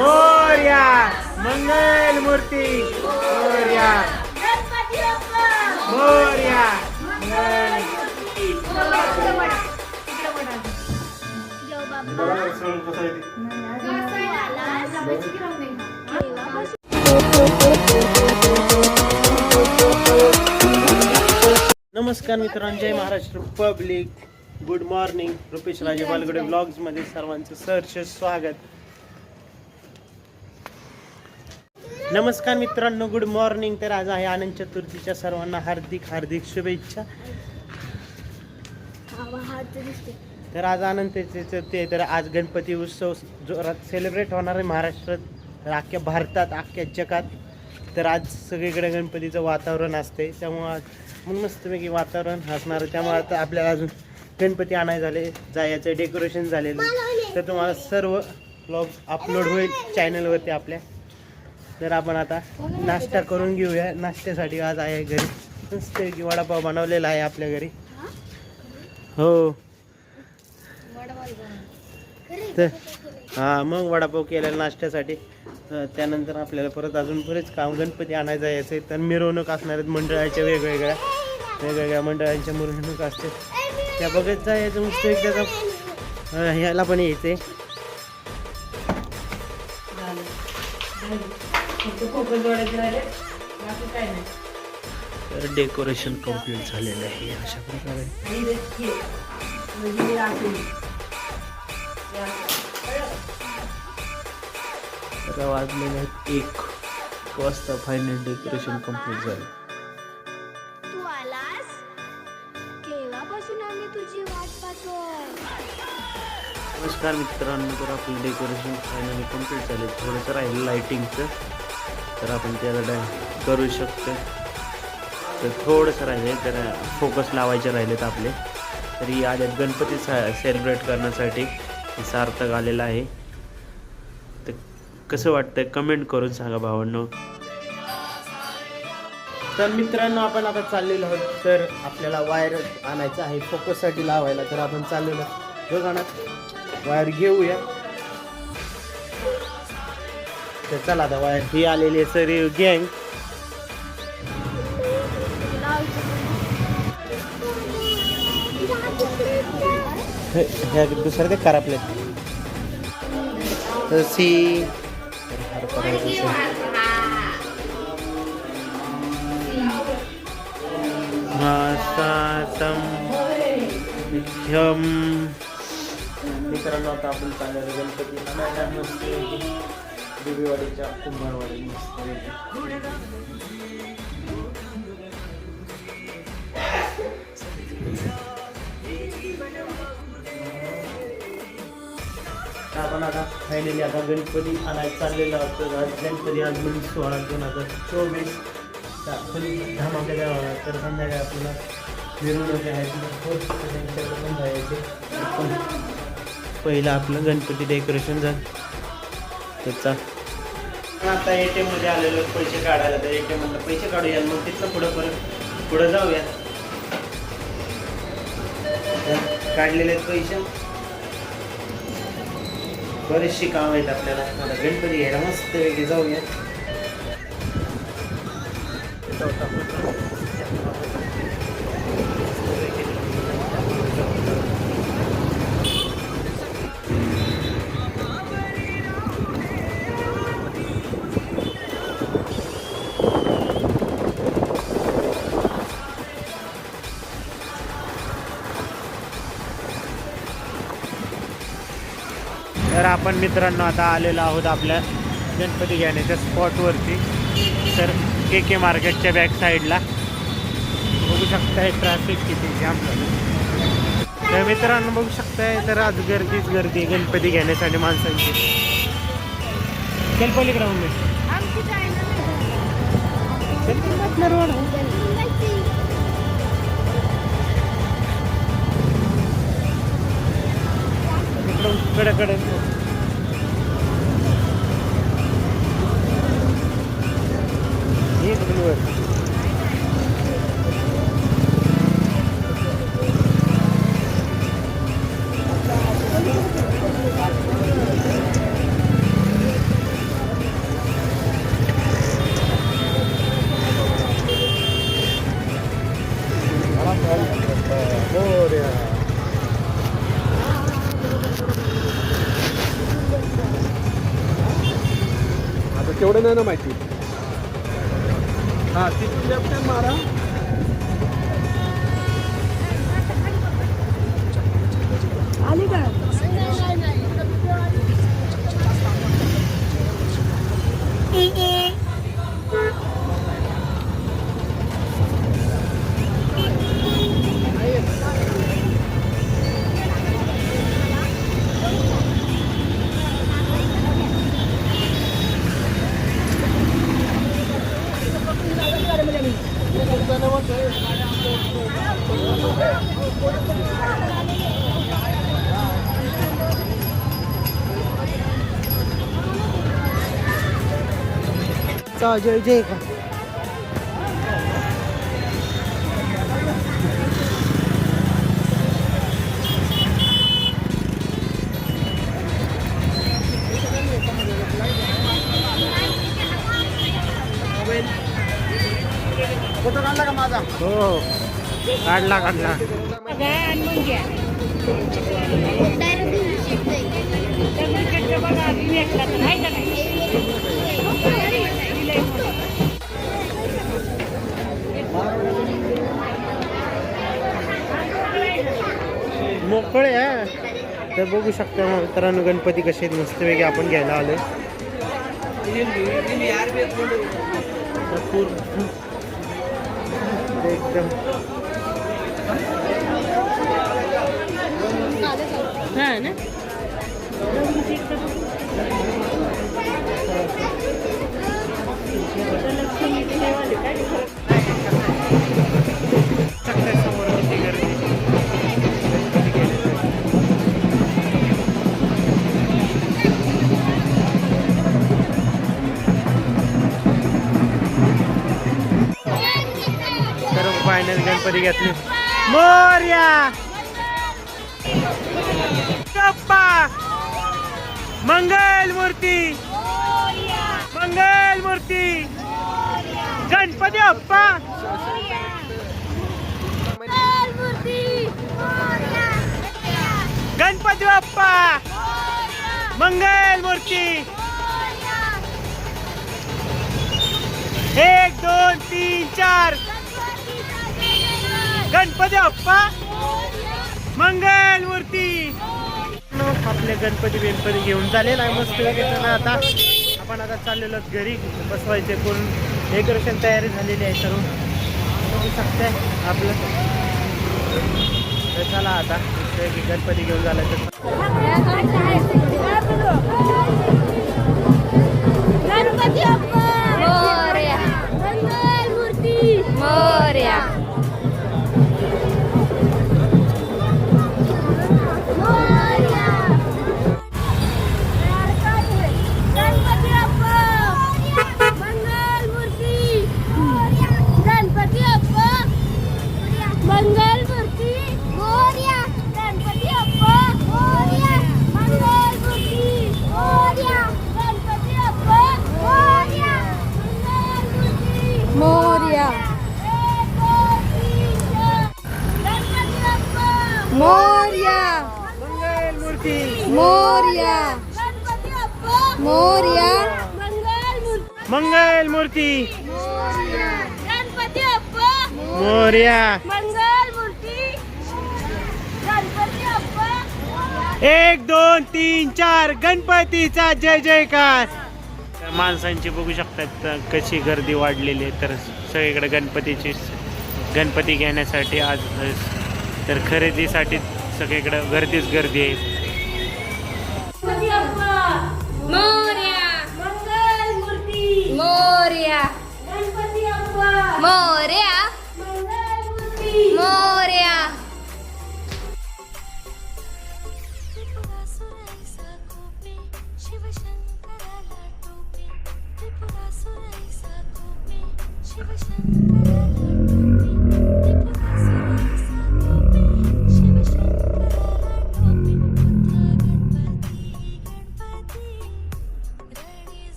मोर्या मंगल मूर्ती मोर्या मोर्या नमस्कार मित्रांनो जय Maharashtra public. Good morning. Rupesh Raje Balgade ब्लॉग्समध्ये सर्वांचं सहर्ष स्वागत. नमस्कार मित्रांनो गुड मॉर्निंग तर आज आहे आनंद चतुर्थीच्या सर्वांना हार्दिक हार्दिक शुभेच्छा. तर आज आनंद चतुर्थी आहे. तर आज गणपती उत्सव जोरात सेलिब्रेट होणार आहे महाराष्ट्रात. तर अख्ख्या भारतात अख्ख्या जगात. तर आज सगळीकडे गणपतीचं वातावरण असते त्यामुळं आज म्हणून मस्तपैकी वातावरण असणार त्यामुळे आता आपल्याला अजून गणपती आणाय झाले जायचं डेकोरेशन झालेलं. आहे. तर तुम्हाला सर्व ब्लॉग अपलोड होईल चॅनलवरती आपल्या. तर आपण आता नाश्ता करून घेऊया. नाश्त्यासाठी आज आहे घरी. की वडापाव बनवलेला आहे आपल्या घरी. हो. तर हां मग वडापाव केलेला नाश्त्यासाठी. त्यानंतर आपल्याला परत अजून बरेच काम गणपती आणायचं आहे आहे तर मिरवणूक असणार आहेत मंडळाच्या वेगवेगळ्या. वेगवेगळ्या मंडळांच्या मिरवणूक असते त्या बघत जायचं मस्त तर डेकोरेशन कंप्लीट झालेलं आहे अशा प्रकारे. आता वाजलेले आहेत एक एक वाजता फायनल डेकोरेशन कंप्लीट झालं. तू आलास? केव्हापासून आम्ही तुझी वाट पाहतोय? नमस्कार मित्रांनो तर आपलं डेकोरेशन फायनली कंप्लीट झाले. थोडंसं राहिलं लाईटिंगचं तर आपण त्याला डाय करू शकतो. तर थोडंसं राहिले तर फोकस लावायचे राहिलेत आपले. तरी आल्यात गणपती सा सेलिब्रेट करण्यासाठी सार्थक आलेला आहे. तर कसं वाटतंय? कमेंट करून सांगा भावांनो. तर मित्रांनो आपण आता चाललेलो आहोत. तर आपल्याला वायर आणायचं आहे. फोकससाठी लावायला तर आपण चाललेलो बघा ना वायर घेऊया. तर चला आता वायर ही आलेली आहे सरी गँग ह्या दुसरं ते करा आपल्या सी. मित्रांनो आता आपण चांगलं गणपती देवीवाडीच्या कुंभारवाडी मस्त आपण आता फायनली आता गणपती आणायला चाललेला असतो आज गणपती आज म्हणजे सोळा दोन हजार चोवीस. धाम आपल्या गावाला तर संध्याकाळी आपल्याला मिरवणूक आहे त्यांच्याकडे जायचे. पण पहिलं आपलं गणपती डेकोरेशन झालं. त्याचा आता ए टी एममध्ये आलेलो पैसे काढायला. तर ए टी एममधलं पैसे काढूया मग तिथलं पुढं परत पुढं जाऊया. तर काढलेले आहेत पैसे. बरेचशी काम आहेत आपल्याला. आता गणपती घ्यायला मस्त वेगळे जाऊया. आपण मित्रांनो आता आलेलो आहोत आपल्या गणपती घेण्याच्या स्पॉटवरती तर के के मार्केटच्या बॅक साईडला बघू शकताय ट्रॅफिक किती जाम झालं तर मित्रांनो बघू शकताय तर आज गर्दीच गर्दी गणपती घेण्यासाठी माणसांची. चल, आपला रोड. कडे कडे चा जय जय का फोटो काढला का माझा हो काढला काढला मोकळे आहे तर बघू शकता मित्रांनो गणपती कसे आहेत मस्तपैकी आपण घ्यायला भरपूर एकदम फायनल गणपती घेतले. मोर्या! मंगल मूर्ती मंगल मूर्ती गणपती अप्पा! गणपती बाप्पा मंगल मूर्ती एक दोन तीन चार! गणपती अप्पा मंगल मूर्ती. आपले गणपती बिनपती घेऊन झालेला आहे. मस्त ना आता. आपण आता चाललेलो घरी. बसवायचे करून. डेकोरेशन तयारी झालेली आहे सर्व बघू शकताय आपलं. तर चला आता. गणपती घेऊन झालं तर मोर्या मंगल मूर्ती. गणपती बाप्पा. एक दोन तीन चार. गणपतीचा जय जयकार. माणसांची बघू शकतात कशी गर्दी वाढलेली आहे. तर सगळीकडे गणपतीची गणपती घेण्यासाठी आज तर खरेदीसाठी सगळीकडे गर्दीच गर्दी आहे.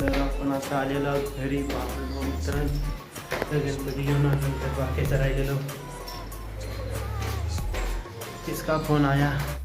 तर आपण असं आलेलो घरी पाहतो मित्रांनो. तर गणपती घेऊन आलो बाकीचं राहिलेलो. किसका फोन आया?